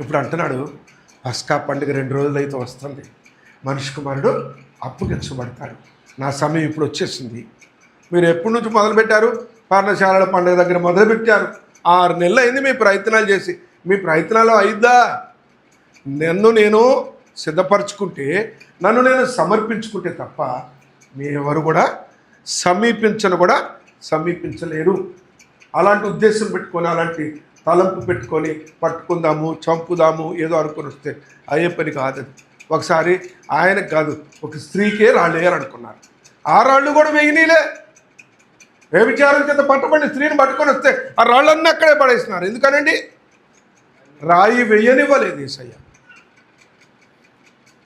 ఇప్పుడు అంటున్నాడు పస్కా పండుగ రెండు రోజులు అయితే వస్తుంది. మనిషి కుమారుడు అప్పగించబడతాడు నా సమయం ఇప్పుడు వచ్చేసింది. మీరు ఎప్పటి నుంచి మొదలుపెట్టారు? పర్ణశాలల పండుగ దగ్గర మొదలుపెట్టారు. ఆరు నెలలు అయింది మీ ప్రయత్నాలు చేసి. మీ ప్రయత్నాలు అయిద్దా? నన్ను నేను సిద్ధపరచుకుంటే నన్ను నేను సమర్పించుకుంటే తప్ప మీరెవరు ఎవరు కూడా సమీపించను కూడా సమీపించలేరు. అలాంటి ఉద్దేశం పెట్టుకొని అలాంటి తలంపు పెట్టుకొని పట్టుకుందాము చంపుదాము ఏదో అనుకుని వస్తే అయ్యే పని కాదు. అది. ఒకసారి ఆయనకు కాదు ఒక స్త్రీకే రాళ్ళు వేయాలనుకున్నారు. ఆ రాళ్ళు కూడా వేయనీలే. వ్యభిచారం చేత పట్టబడిన స్త్రీని పట్టుకొని వస్తే ఆ రాళ్ళన్నీ అక్కడే పడేసినారు. ఎందుకనండి? రాయి వేయనివ్వలేదు ఈసయ్య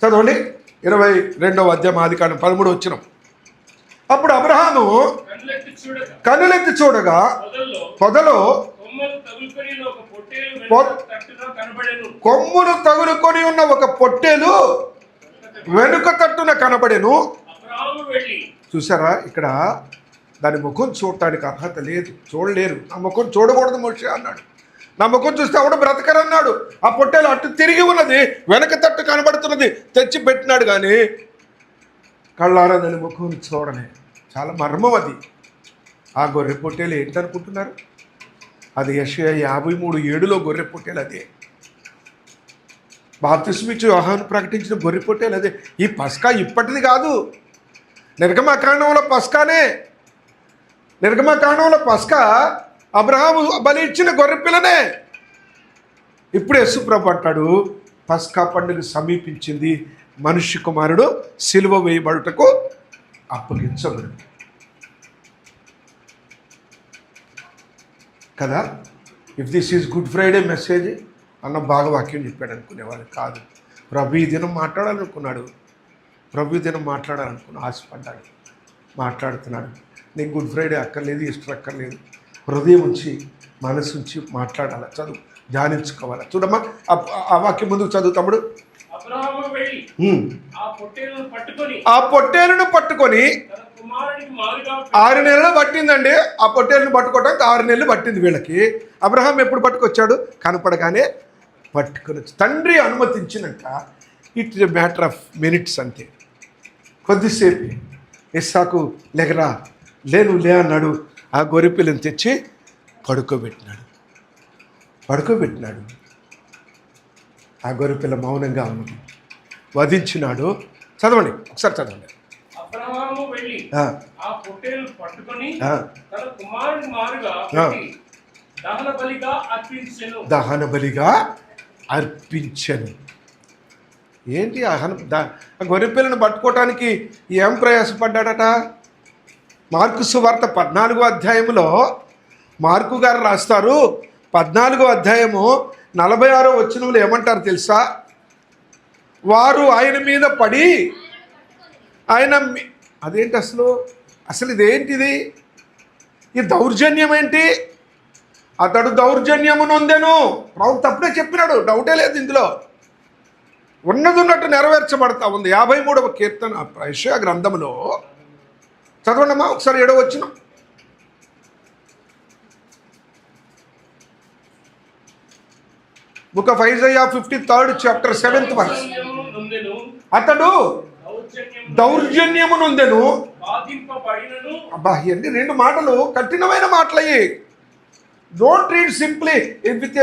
చదవండి. ఇరవై రెండవ అధ్యాయం ఆది పదమూడు వచ్చినాం అప్పుడు అబ్రహాము కన్నులెత్తి చూడగా పొదలో కొమ్మును తగులుకొని ఉన్న ఒక పొట్టేలు వెనుక తట్టున కనబడెను. చూసారా ఇక్కడ దాని ముఖం చూడటానికి అర్హత లేదు. చూడలేరు. నా ముఖం చూడకూడదు మనిషి అన్నాడు. నా ముఖం చూస్తే ఆవిడ బ్రతకరన్నాడు. ఆ పొట్టేలు అటు తిరిగి ఉన్నది వెనక తట్టు కనబడుతున్నది తెచ్చి పెట్టినాడు కానీ కళ్ళారా దాని ముఖం చూడలే. చాలా మర్మం అది. ఆ గొర్రె పొట్టేలు ఏంటనుకుంటున్నారు? అది యషయా యాభై మూడు ఏడులో గొర్రె అదే. బాప్తిస్మిచ్చు వ్యవహారం ప్రకటించిన గొర్రె పొట్టేలు అదే. ఈ పస్కా ఇప్పటిది కాదు. నిర్గమకాండంలో పస్కానే. నిర్గమకాండంలో పస్కా అబ్రహాము బలి ఇచ్చిన గొర్రె పిల్లనే. ఇప్పుడు యశుప్రభు అంటాడు పస్కా పండుగ సమీపించింది మనుష్య కుమారుడు సిలువ వేయబడుటకు అప్పగించబడింది. కదా? If this is Good Friday message అన్న బాగా వాక్యం చెప్పాడు అనుకునేవాడు కాదు. ప్రభు ఈ దినం మాట్లాడాలనుకున్నాడు. ప్రభు ఈ దినం మాట్లాడాలనుకున్నా ఆశపడ్డాడు. మాట్లాడుతున్నాడు. నీకు గుడ్ ఫ్రైడే అక్కర్లేదు ఈస్టర్ అక్కర్లేదు. హృదయం ఉంచి మనసు ఉంచి మాట్లాడాలి? చదువు. ధ్యానించుకోవాలి? చూడమ్మా ఆ- వాక్యం ముందుకు చదువు తమ్ముడు. ఆ పొట్టేలను పట్టుకొని ఆరు నెలలు పట్టిందండి. ఆ పొట్టేలును పట్టుకోవడానికి ఆరు నెలలు పట్టింది వీళ్ళకి. అబ్రహాం ఎప్పుడు పట్టుకొచ్చాడు? కనపడగానే పట్టుకుని వచ్చి తండ్రి అనుమతించినట్ట. It is matter of minutes అంతే. కొద్దిసేపు ఇస్సాకు లెగరా లేను లే అన్నాడు. ఆ గొరిపిల్లని తెచ్చి పడుకోబెట్టినాడు. పడుకోబెట్టినాడు. ఆ గొరిపిల్ల మౌనంగా ఉంది. వధించినాడు. చదవండి. ఒకసారి చదవండి. వెళ్ళి ఆ, పొట్టేలు పట్టుకొని. తన కుమారుడికి మారుగా దహన బలిగా అర్పించెను. దహన బలిగా అర్పించను. ఏంటి గొర్రెపిల్లను పట్టుకోవటానికి ఏం ప్రయాసపడ్డాడట? మార్కు సువార్త పద్నాలుగో అధ్యాయములో మార్కు గారు రాస్తారు. పద్నాలుగో అధ్యాయము నలభై ఆరో వచ్చినములు ఏమంటారు తెలుసా? వారు ఆయన మీద పడి ఆయన అదేంటి అసలు? అసలు ఇదేంటిది? ఈ దౌర్జన్యం ఏంటి? అతడు దౌర్జన్యము నొందెను. ప్రభు తప్పుడే చెప్పినాడు డౌటే లేదు ఇందులో. ఉన్నది ఉన్నట్టు నెరవేర్చబడతా ఉంది. యాభై మూడవ కీర్తన యెషయా గ్రంథంలో చదవండమ్మా ఒకసారి ఏడవ వచ్చిన. Book of Isaiah fifty third chapter seventh verse. అతడు దౌర్జన్యము నొందెను బాధింపబడినను. అబ్బా ఇవన్నీ రెండు మాటలు కఠినమైన మాటలయ్యి. Don't read simply with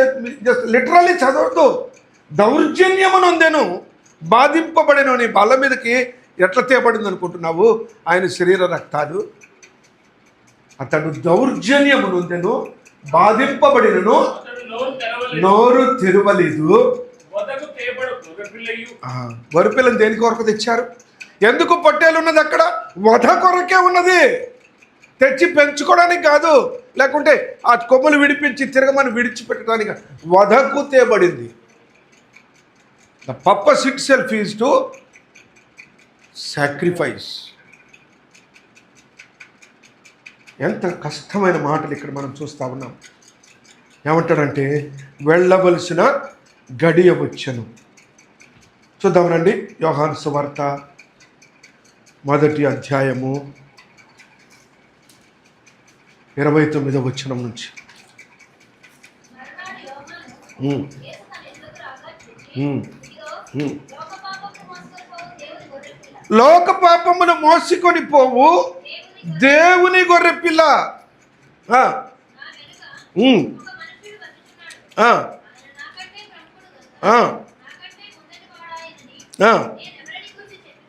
just literally చదవద్దు. దౌర్జన్యమునందెను. బాధింపబడిన నీ బల్ల మీదకి ఎట్లా తేబడింది అనుకుంటున్నావు ఆయన శరీర రక్తాలు. అతడు దౌర్జన్యమునందెను. బాధింపబడినను. అతడు నోరు తెరవలేదు. వరిపిల్లని దేని కొరకు తెచ్చారు? ఎందుకు పొట్టేలు ఉన్నది అక్కడ? వధ కొరకే ఉన్నది. తెచ్చి పెంచుకోవడానికి కాదు లేకుంటే ఆ కొమ్ములు విడిపించి తిరగమని విడిచిపెట్టడానికి వధకు తేబడింది the purpose itself is to sacrifice ఎంత కష్టమైన మాటలు ఇక్కడ మనం చూస్తూ ఉన్నాం. ఏమంటాడంటే వెళ్ళవలసిన గడియ వచ్చను. చూద్దాం రండి యోహాను సువార్త మొదటి అధ్యాయము ఇరవై తొమ్మిదో వచనం నుంచి. లోక పాపమును మోసుకొని పోవు దేవుని గొర్రె పిల్ల ఆ,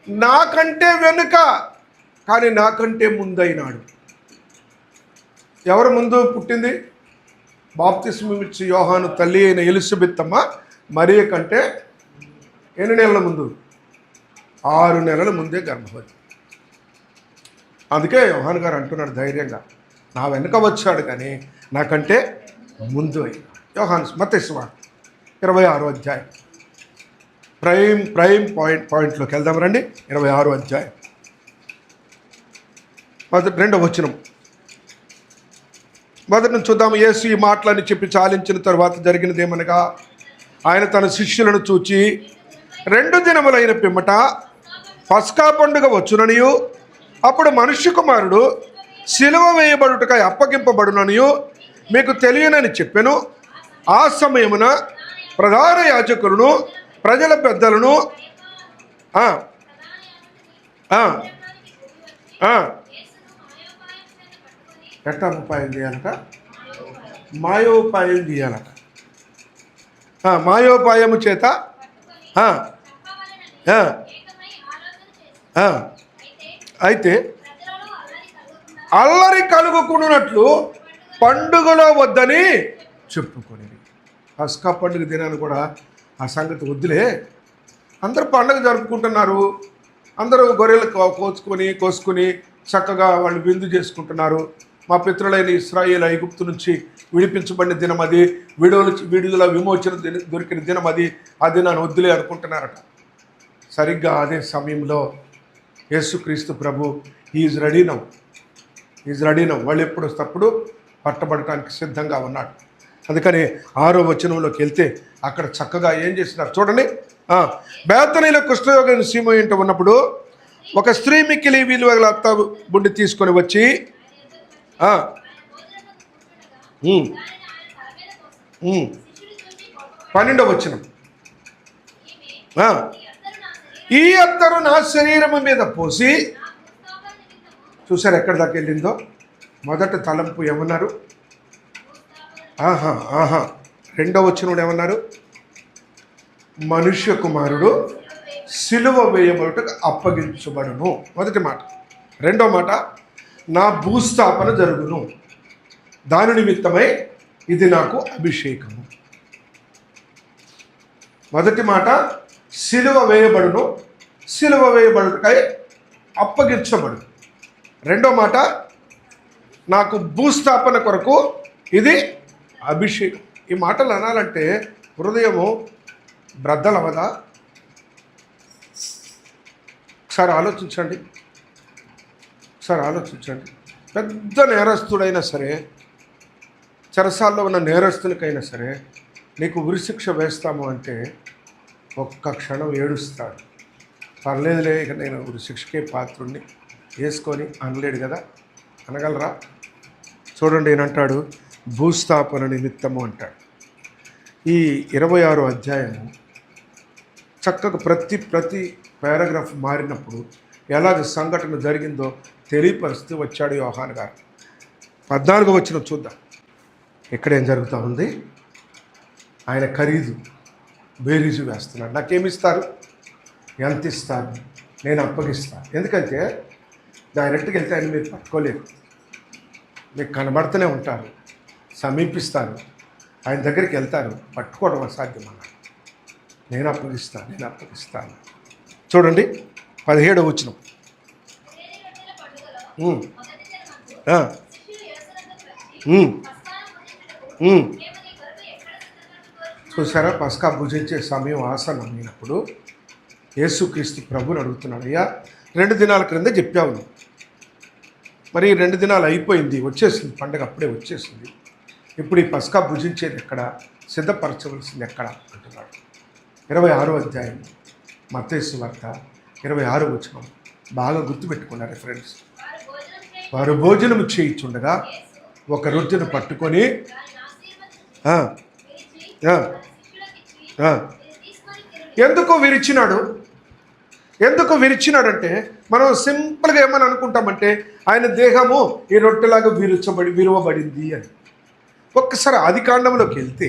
నాకంటే నాకంటే వెనుక కానీ నాకంటే ముందైనాడు. ఎవరు ముందు పుట్టింది? బాప్తిస్మిచ్చి యోహాను తల్లి అయిన ఎలిజబెత్ అమ్మ మరియ కంటే ఎన్ని నెలల ముందు? ఆరు నెలల ముందే గర్భవతి. అందుకే యోహాన్ గారు అంటున్నాడు ధైర్యంగా నా వెనుక వచ్చాడు కానీ నాకంటే ముందు అయినా యోహాన్ మతేశ్వర్ ఇరవై ఆరో అధ్యాయం. ప్రైమ్ ప్రైమ్ పాయింట్ పాయింట్లోకి వెళ్దాం రండి. ఇరవై ఆరు అధ్యాయం. మొదటి రెండవ వచనం. మొదటి నుంచి చూద్దాము యేసు ఈ మాటలని చెప్పి చాలించిన తర్వాత జరిగినది ఏమనగా ఆయన తన శిష్యులను చూచి రెండు దినములైన పిమ్మట పస్కా పండుగ వచ్చుననియు అప్పుడు మనుష్య కుమారుడు సిలువ వేయబడుటకై అప్పగింపబడుననియు మీకు తెలియనని చెప్పెను. ఆ సమయమున ప్రధాన యాజకులను ప్రజల పెద్దలను ఎట్ట ఎట్టా ఉపాయం చేయాలట? మాయోపాయం చేయాలట. మాయోపాయము చేత అయితే అల్లరి కలుగుకున్నట్లు పండుగలో వద్దని చెప్పుకొని పస్కా పండుగ దినాన్ని కూడా ఆ సంగతి వద్దులే. అందరూ పండగ జరుపుకుంటున్నారు. అందరూ గొర్రెలు కోసుకొని కోసుకొని చక్కగా వాళ్ళు విందు చేసుకుంటున్నారు. మా పిత్రులైన ఇస్రాయేల్ ఐగుప్తు నుంచి విడిపించబడిన దినం అది. విడుదల విడుదల విమోచన దొరికిన దినం అది. ఆ దినాన్ని వద్దులే అనుకుంటున్నారట. సరిగ్గా అదే సమయంలో యేసుక్రీస్తు ప్రభు is ready now. Is ready వాళ్ళు ఎప్పుడు వస్తప్పుడు పట్టబడటానికి సిద్ధంగా ఉన్నాడు. అందుకని ఆరో వచనంలోకి వెళ్తే అక్కడ చక్కగా ఏం చేసినారు చూడండి. బేతనీలో బేతనీల సీమ ఇంట ఉన్నప్పుడు ఒక స్త్రీ మిక్కిలి విలువగల అత్త బుండి తీసుకొని వచ్చి పన్నెండవ వచనం. ఈ అత్తరు నా శరీరము మీద పోసి చూసారు ఎక్కడి దాకా వెళ్ళిందో? మొదట తలంపు ఏమన్నారు? ఆహా ఆహా. రెండో వచ్చినోడు ఏమన్నారు? మనుష్య కుమారుడు సిలువ వేయబడుటకు అప్పగించబడును. మొదటి మాట. రెండో మాట నా భూస్థాపన జరుగును. దాని నిమిత్తమై ఇది నాకు అభిషేకము. మొదటి మాట సిలువ వేయబడును. సిలువ వేయబడుటకై అప్పగించబడు రెండో మాట నాకు భూస్థాపన కొరకు ఇది అభిషేక్ ఈ మాటలు అనాలంటే హృదయము బ్రద్దలవదా ఒకసారి ఆలోచించండి. ఒకసారి ఆలోచించండి. పెద్ద నేరస్తుడైనా సరే చెరసాల్లో ఉన్న నేరస్తునికైనా సరే నీకు ఉరిశిక్ష వేస్తాము అంటే ఒక్క క్షణం ఏడుస్తాడు. పర్లేదులే ఇక నేను ఉరిశిక్షకే పాత్రుణ్ణి. వేసుకొని అనలేడు కదా? అనగలరా? చూడండి ఏనంటాడు భూస్థాపన నిమిత్తము అంటాడు. ఈ ఇరవై ఆరో అధ్యాయము చక్కగా ప్రతి ప్రతి పారాగ్రాఫ్ మారినప్పుడు ఎలాగ సంఘటన జరిగిందో తెలియపరుస్తూ వచ్చాడు యోహాన్ గారు. పద్నాలుగు వచ్చిన చూద్దాం. ఇక్కడ ఏం జరుగుతూ ఉంది? ఆయన ఖరీదు బేరీజు వేస్తున్నాడు. నాకేమిస్తారు? ఎంత ఇస్తారు నేను అప్పగిస్తాను. ఎందుకంటే డైరెక్ట్గా వెళ్తే ఆయన మీరు పట్టుకోలేరు. మీకు కనబడుతూనే ఉంటారు. సమీపిస్తారు ఆయన దగ్గరికి వెళ్తారు పట్టుకోవడం అసాధ్యం అన్న నేను అప్పగిస్తాను. నేను అప్పగిస్తాను. చూడండి పదిహేడు వచ్చిన చూసారా? పస్కా భుజించే సమయం ఆసనం అయినప్పుడు యేసుక్రీస్తు ప్రభుని అడుగుతున్నాడు అయ్యా రెండు దినాల క్రింద చెప్పావు మరి రెండు దినాలు అయిపోయింది వచ్చేసింది పండగ అప్పుడే వచ్చేసింది. ఇప్పుడు ఈ పసుక భుజించేది ఎక్కడ? సిద్ధపరచవలసింది ఎక్కడ? అంటున్నాడు. ఇరవై ఆరో అధ్యాయం మతేసు వార్త ఇరవై ఆరో వచనం. బాగా గుర్తుపెట్టుకున్నారు ఫ్రెండ్స్ వారు భోజనం చేయించుండగా ఒక రొట్టెను పట్టుకొని ఎందుకో ఎందుకు విరిచినాడు? ఎందుకు విరిచినాడంటే మనం సింపుల్గా ఏమని అనుకుంటామంటే ఆయన దేహము ఈ రొట్టెలాగా విరుచబడి విరువబడింది అని. ఒక్కసారి ఆదికాండంలోకి వెళ్తే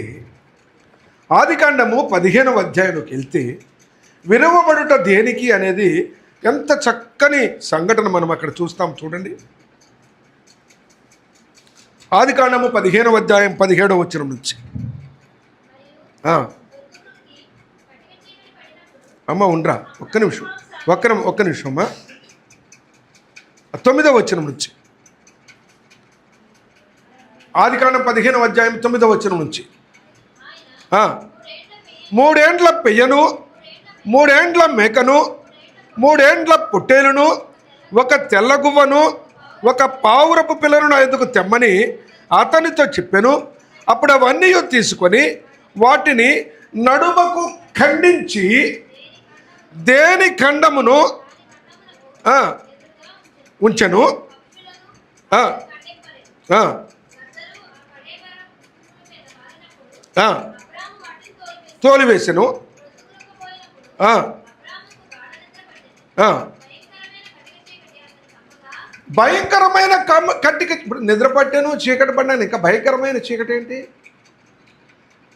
ఆదికాండము పదిహేనవ అధ్యాయంలోకి వెళ్తే విరవబడుట దేనికి అనేది ఎంత చక్కని సంఘటన మనం అక్కడ చూస్తాం చూడండి. ఆదికాండము పదిహేనవ అధ్యాయం పదిహేడవ వచనం నుంచి. అమ్మ ఉండరా ఒక్క నిమిషం ఒక్క ఒక్క నిమిషం అమ్మా. తొమ్మిదవ వచనం నుంచి. ఆదికాండం పదిహేను అధ్యాయం తొమ్మిదవ వచనం నుంచి. మూడేండ్ల పెయ్యను మూడేండ్ల మేకను మూడేండ్ల పొట్టేలును ఒక తెల్లగువ్వను ఒక పావురపు పిల్లను నా తెమ్మని అతనితో చెప్పాను. అప్పుడు అవన్నీ తీసుకొని వాటిని నడుమకు ఖండించి దేని ఖండమును ఉంచను. ఉంచెను తోలి వేసాను. భయంకరమైన కమ్మ కట్టిక ఇప్పుడు నిద్ర పట్టాను చీకటి పడ్డాను. ఇంకా భయంకరమైన చీకటి ఏంటి?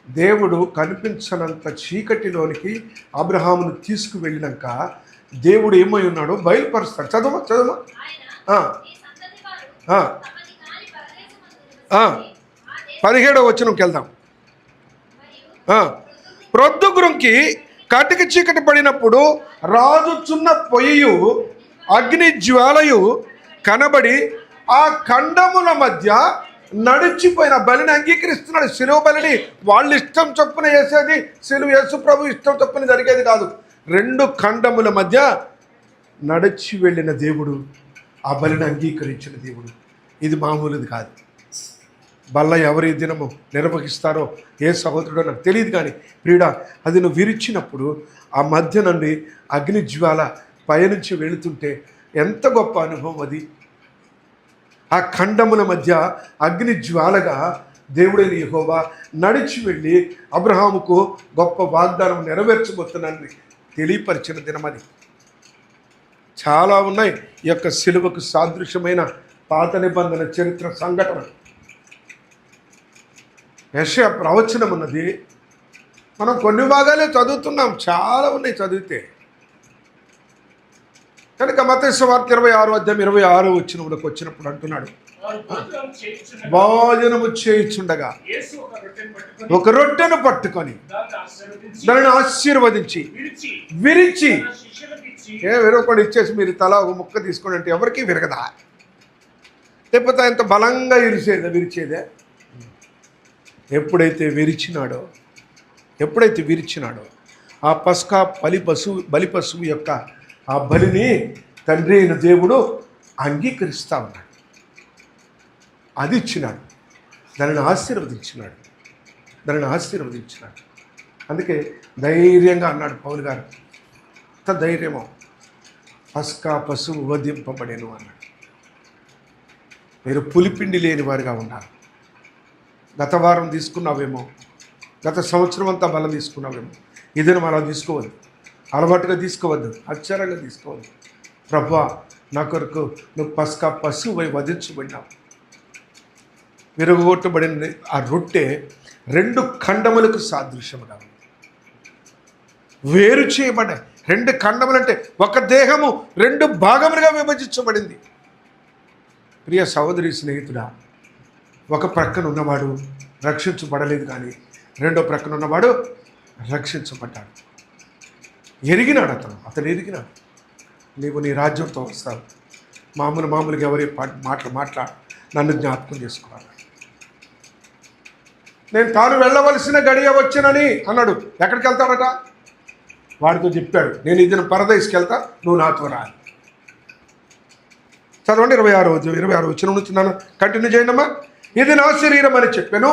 దేవుడు కనిపించనంత చీకటిలోనికి అబ్రహామును తీసుకువెళ్ళినాక దేవుడు ఏమై ఉన్నాడో బయలుపరుస్తాడు. చదవ చదవ ఆ, ఆ, పదిహేడవ వెళ్దాం ప్రొద్దుగురుంకి కటిక చీకటి పడినప్పుడు రాజుచున్న పొయ్యు అగ్ని జ్వాలయు కనబడి ఆ ఖండముల మధ్య నడిచిపోయిన బలిని అంగీకరిస్తున్నాడు. శిలువ బలిని వాళ్ళు ఇష్టం చొప్పున వేసేది శిలువు యేసు ప్రభు ఇష్టం చొప్పున జరిగేది కాదు. రెండు ఖండముల మధ్య నడిచి వెళ్ళిన దేవుడు ఆ బలిని అంగీకరించిన దేవుడు. ఇది మామూలుది కాదు. బల్ల ఎవరి దినము నిర్వహిస్తారో ఏ సహోదరుడో నాకు తెలియదు కానీ ప్రియుడ అది నువ్వు విరిచినప్పుడు ఆ మధ్య నుండి అగ్ని జ్వాల పయనుంచి వెళుతుంటే ఎంత గొప్ప అనుభవం అది. ఆ ఖండముల మధ్య అగ్ని జ్వాలగా దేవుడైన యహోవా నడిచి వెళ్ళి అబ్రహాముకు గొప్ప వాగ్దానం నెరవేర్చబోతున్నానని తెలియపరిచిన దినమది చాలా ఉన్నాయి ఈ యొక్క సిలువకు సాదృశ్యమైన పాత నిబంధన చరిత్ర సంఘటన. యశ ప్రవచనం ఉన్నది. మనం కొన్ని భాగాలే చదువుతున్నాం. చాలా ఉన్నాయి చదివితే. కనుక మతేశ్వార్త ఇరవై ఆరు అధ్యాయం ఇరవై ఆరు వచ్చినప్పుడు వచ్చినప్పుడు అంటున్నాడు. భోజనం భోజనము చేయించుండగా ఒక రొట్టెను పట్టుకొని దానిని ఆశీర్వదించి విరిచి ఏ విరవకుండా ఇచ్చేసి మీరు తల ఒక ముక్క తీసుకోండి అంటే ఎవరికి విరగదా? లేకపోతే ఆయన బలంగా ఇరిచేదా విరిచేదే? ఎప్పుడైతే విరిచినాడో ఎప్పుడైతే విరిచినాడో ఆ పస్కా బలి పశువు బలి పశువు యొక్క ఆ బలిని తండ్రి అయిన దేవుడు అంగీకరిస్తా ఉన్నాడు. అది ఇచ్చినాడు. దానిని ఆశీర్వదించినాడు. దానిని ఆశీర్వదించినాడు. అందుకే ధైర్యంగా అన్నాడు పౌలు గారు అంత ధైర్యమో. పస్కా పశువు వధింపబడేను అన్నాడు. మీరు పులిపిండి లేని వారిగా ఉన్నారు గత వారం తీసుకున్నావేమో గత సంవత్సరం అంతా బలం తీసుకున్నావేమో ఇది మనం తీసుకోవద్దు. అలవాటుగా తీసుకోవద్దు ఆశ్చర్యంగా తీసుకోవద్దు. ప్రభా నా కొరకు నువ్వు పస్కా పశువు వధించబడినావు. విరగొట్టబడిన ఆ రొట్టె రెండు ఖండములకు సాదృశ్యముగా ఉంది వేరు చేయబడ్డాయి రెండు ఖండములు అంటే ఒక దేహము రెండు భాగములుగా విభజించబడింది. ప్రియ సహోదరి స్నేహితుడా ఒక ప్రక్కన ఉన్నవాడు రక్షించబడలేదు కానీ రెండో ప్రక్కన ఉన్నవాడు రక్షించబడ్డాడు. ఎరిగినాడు అతను అతను ఎరిగినాడు. నీవు నీ రాజ్యంతో వస్తావు. మామూలు మామూలుగా ఎవరి మాటలు మాట్లాడు నన్ను జ్ఞాపకం చేసుకోవాలి. నేను తాను వెళ్ళవలసిన గడియ వచ్చానని అన్నాడు. ఎక్కడికి వెళ్తాడట వాడితో చెప్పాడు. నేను ఇద్దరు పరదేశ్కి వెళ్తా నువ్వు నాతో రా చదవండి ఇరవై ఆరు ఇరవై ఆరు వచ్చిన నుంచి నన్ను కంటిన్యూ చేయండి అమ్మా ఇది నా శరీరం అని చెప్పాను.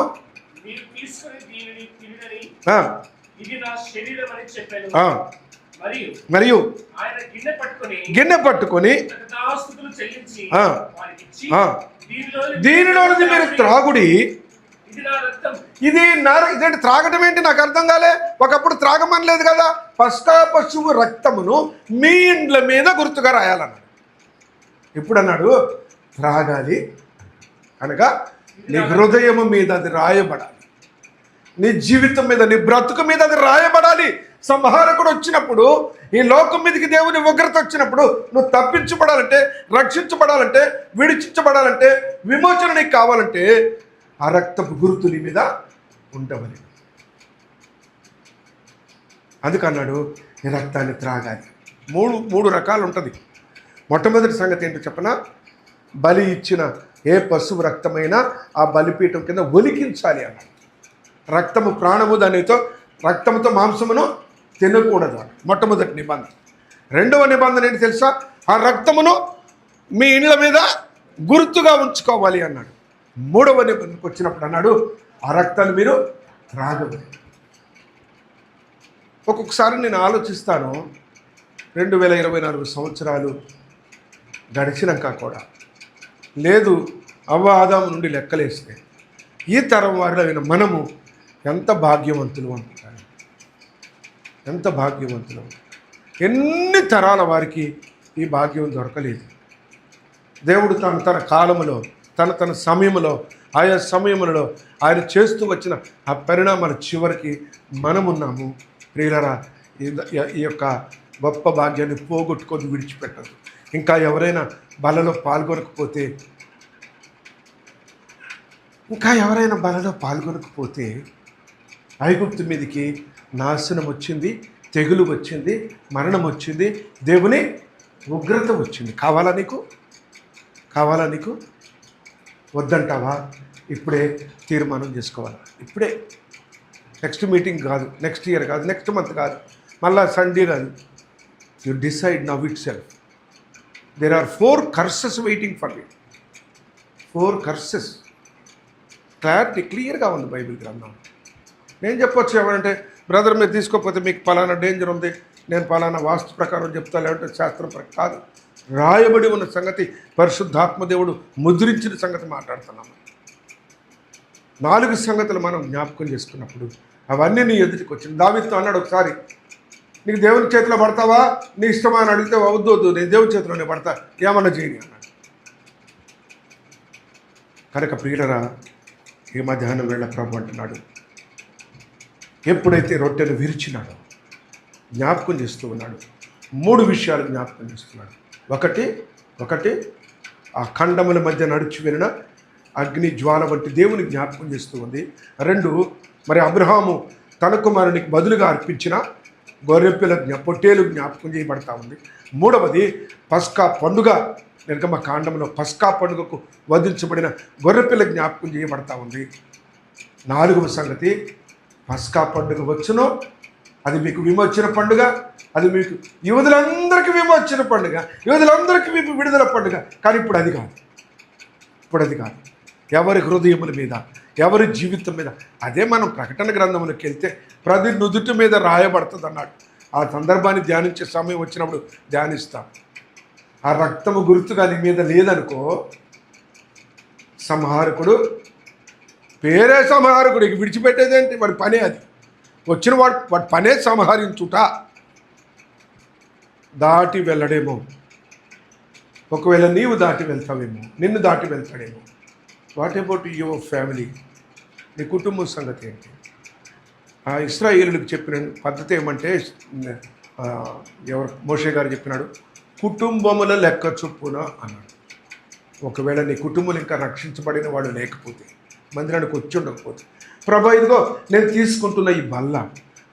మరియు గిన్నె పట్టుకొని. దీనిలో దీనిలోనిది మీరు త్రాగుడి. ఇది నా ఇదేంటి త్రాగటం ఏంటి? నాకు అర్థం కాలే. ఒకప్పుడు త్రాగమనలేదు కదా. పస్కా పశువు రక్తమును మీ ఇండ్ల మీద గుర్తుగా రాయాలన్నాడు. ఇప్పుడు అన్నాడు త్రాగాలి. అనగా నీ హృదయం మీద అది రాయబడాలి. నీ జీవితం మీద నీ బ్రతుకు మీద అది రాయబడాలి. సంహారకుడు వచ్చినప్పుడు ఈ లోకం మీదకి దేవుని ఉగ్రత వచ్చినప్పుడు నువ్వు తప్పించబడాలంటే రక్షించబడాలంటే విడిచించబడాలంటే విమోచన నీకు కావాలంటే ఆ రక్తపు గుర్తు నీ మీద ఉండవని అందుకన్నాడు ఈ రక్తాన్ని త్రాగాలి. మూడు మూడు రకాలు ఉంటుంది. మొట్టమొదటి సంగతి ఏంటో చెప్పనా? బలి ఇచ్చిన ఏ పశువు రక్తమైనా ఆ బలిపీఠం కింద ఒలికించాలి అన్నాడు రక్తము ప్రాణము దానితో రక్తముతో మాంసమును తినకూడదు మొట్టమొదటి నిబంధన. రెండవ నిబంధన ఏంటి తెలుసా? ఆ రక్తమును మీ ఇండ్ల మీద గుర్తుగా ఉంచుకోవాలి అన్నాడు. మూడవ నిబంధనకు వచ్చినప్పుడు అన్నాడు ఆ రక్తాన్ని మీరు త్రాగదు ఒక్కొక్కసారి నేను ఆలోచిస్తాను రెండు వేల ఇరవై నాలుగు సంవత్సరాలు గడిచినాక కూడా లేదు అవ్వ ఆదాము నుండి లెక్కలేస్తే ఈ తరం వారిలో అయిన మనము ఎంత భాగ్యవంతులు అనుకుంటాను ఎంత భాగ్యవంతులు? ఎన్ని తరాల వారికి ఈ భాగ్యం దొరకలేదు. దేవుడు తన తన కాలములో తన తన సమయంలో ఆయా సమయములలో ఆయన చేస్తూ వచ్చిన ఆ పరిణామాల చివరికి మనమున్నాము. ప్రియులరా ఈ ఈ యొక్క గొప్ప భాగ్యాన్ని పోగొట్టుకొని విడిచిపెట్టదు ఇంకా ఎవరైనా బలలో పాల్గొనకపోతే ఇంకా ఎవరైనా బలలో పాల్గొనకపోతే ఐగుప్తు మీదకి నాశనం వచ్చింది తెగులు వచ్చింది మరణం వచ్చింది దేవుని ఉగ్రత వచ్చింది. కావాలా నీకు? కావాలా నీకు? వద్దంటావా? ఇప్పుడే తీర్మానం చేసుకోవాలి? ఇప్పుడే. నెక్స్ట్ మీటింగ్ కాదు నెక్స్ట్ ఇయర్ కాదు నెక్స్ట్ మంత్ కాదు మళ్ళా సండే కాదు you decide now itself. There are four curses waiting for you four curses clarity క్లియర్గా ఉంది బైబిల్ గ్రంథం. నేను చెప్పొచ్చు ఏమంటే బ్రదర్ మీరు తీసుకోకపోతే మీకు పలానా డేంజర్ ఉంది. నేను పలానా వాస్తు ప్రకారం చెప్తా లేదంటే శాస్త్రం ప్రకారం కాదు. రాయబడి ఉన్న సంగతి పరిశుద్ధాత్మదేవుడు ముద్రించిన సంగతి మాట్లాడుతున్నాము నాలుగు సంగతులు మనం జ్ఞాపకం చేసుకున్నప్పుడు అవన్నీ నీ ఎదుటికి వచ్చింది దావితో అన్నాడు ఒకసారి నీకు దేవుని చేతిలో పడతావా? నీ ఇష్టమా అని అడిగితే వద్దు వద్దు. నేను దేవుని చేతిలోనే పడతా. ఏమన్నా చేయని అన్నాడు. కనుక ప్రియులరా ఈ మధ్యాహ్నం వేళ ప్రభు అంటున్నాడు ఎప్పుడైతే రొట్టెను విరిచినాడో జ్ఞాపకం చేస్తూ ఉన్నాడు. మూడు విషయాలు జ్ఞాపకం చేస్తున్నాడు. ఒకటి ఒకటి ఆ ఖండముల మధ్య నడిచి వెళ్ళిన అగ్ని జ్వాల వంటి దేవుని జ్ఞాపకం చేస్తూ ఉంది. రెండు మరి అబ్రహాము తన కుమారునికి బదులుగా అర్పించిన గొర్రెపిల్ల జ్ఞా పొట్టేలు జ్ఞాపకం చేయబడతా ఉంది. మూడవది పస్కా పండుగ. నిర్గమ కాండంలో పస్కా పండుగకు వధించబడిన గొర్రెపిల్ల జ్ఞాపకం చేయబడతా ఉంది. నాలుగవ సంగతి పస్కా పండుగ వచ్చును అది మీకు విమోచన పండుగ అది మీకు యువతులందరికీ విమోచన పండుగ యువతులందరికీ మీకు విడుదల పండుగ. కానీ ఇప్పుడు అది కాదు. ఇప్పుడు అది కాదు. ఎవరి హృదయముల మీద ఎవరి జీవితం మీద అదే మనం ప్రకటన గ్రంథములకు వెళ్తే ప్రతి నుదుటి మీద రాయబడుతుంది అన్నాడు ఆ సందర్భాన్ని ధ్యానించే సమయం వచ్చినప్పుడు ధ్యానిస్తాం. ఆ రక్తము గుర్తుగా నీ మీద లేదనుకో సంహారకుడు పేరే సంహారకుడు ఇక విడిచిపెట్టేదేంటి? వాడి పనే అది. వచ్చిన వాడు వాడి పనే సంహరించుట. దాటి వెళ్ళడేమో. ఒకవేళ నీవు దాటి వెళ్తావేమో నిన్ను దాటి వెళ్తాడేమో. What about your family? నీ కుటుంబం సంగతి ఏంటి? ఇస్రాయేలులకు చెప్పిన పద్ధతి ఏమంటే ఎవరు? మోషే గారు చెప్పినాడు కుటుంబముల లెక్క చొప్పున అన్నాడు. ఒకవేళ నీ కుటుంబం ఇంకా రక్షించబడిన వాడు లేకపోతే మందిరానికి వచ్చి ఉండకపోతే ప్రభ ఇదిగో నేను తీసుకుంటున్న ఈ బల్ల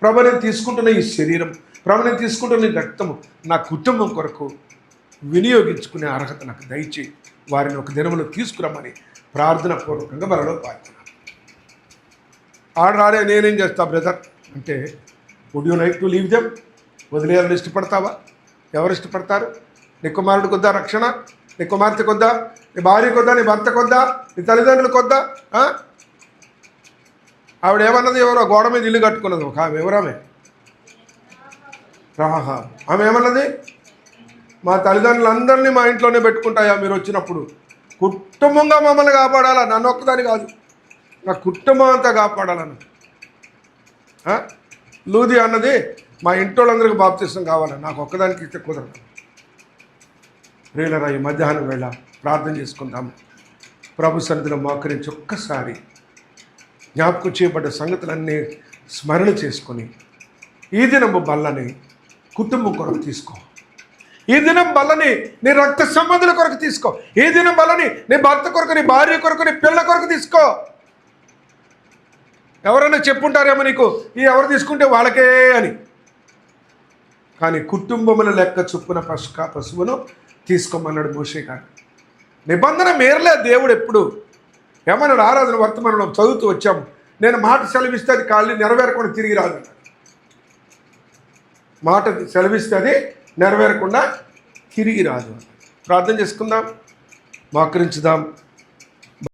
ప్రభ నేను తీసుకుంటున్న ఈ శరీరం ప్రభ నేను తీసుకుంటున్న ఈ రక్తము నా కుటుంబం కొరకు వినియోగించుకునే అర్హత నాకు దయచేయి. వారిని ఒక దినములో తీసుకురమ్మని ప్రార్థన పూర్వకంగా మనలో పాల్గొన్నాను ఆడరాడే నేనేం చేస్తా బ్రదర్ అంటే would you like to leave them వదిలేయాలని ఇష్టపడతావా? ఎవరు ఇష్టపడతారు? నీ కుమారుడు కొద్దా రక్షణ? నీ కుమార్తె కొద్దా? నీ భార్య కొద్దా? నీ భర్త కొద్దా? నీ తల్లిదండ్రులు కొద్దా? ఆవిడ ఏమన్నది? ఎవరో గోడ మీద ఇల్లు కట్టుకున్నది. ఒక ఆమె ఎవరామె రాహా. ఆమె ఏమన్నది? మా తల్లిదండ్రులందరినీ మా ఇంట్లోనే పెట్టుకుంటాయా మీరు వచ్చినప్పుడు? కుటుంబంగా మమ్మల్ని కాపాడాలా? నన్ను ఒక్కదాని కాదు. నా కుటుంబం అంతా కాపాడాలను. లూది అన్నది మా ఇంటి వాళ్ళందరికీ బాప్తిష్టం కావాలి నాకు ఒక్కదానికి ఇస్తే కుదరదు. ప్రియులరా ఈ మధ్యాహ్నం వేళ ప్రార్థన చేసుకుందాము ప్రభు సన్నిధిలో మోకరించి ఒక్కసారి జ్ఞాపకం చేయబడ్డ సంగతులన్నీ స్మరణ చేసుకొని ఈ దినము బల్లని కుటుంబం కొరకు తీసుకో. ఈ దినం బల్లని నీ రక్త సంబంధుల కొరకు తీసుకో. ఈ దినం బల్లని నీ భర్త కొరకు నీ భార్య కొరకు నీ పిల్ల కొరకు తీసుకో. ఎవరైనా చెప్పుంటారేమో నీకు? ఈ ఎవరు తీసుకుంటే వాళ్ళకే అని. కానీ కుటుంబముల లెక్క చొప్పున పశుక పశువును తీసుకోమన్నాడు మోషే గారు. నిబంధన మేరలే దేవుడు ఎప్పుడు. ఏమన్నాడు? ఆరాధన వర్తమానంలో చదువుతూ వచ్చాము నేను మాట సెలవిస్తే అది కాళ్ళని నెరవేరకుండా తిరిగి రాదు. మాట సెలవిస్తే అది నెరవేరకుండా తిరిగి రాదు. ప్రార్థన చేసుకుందాం. మోకరించుదాం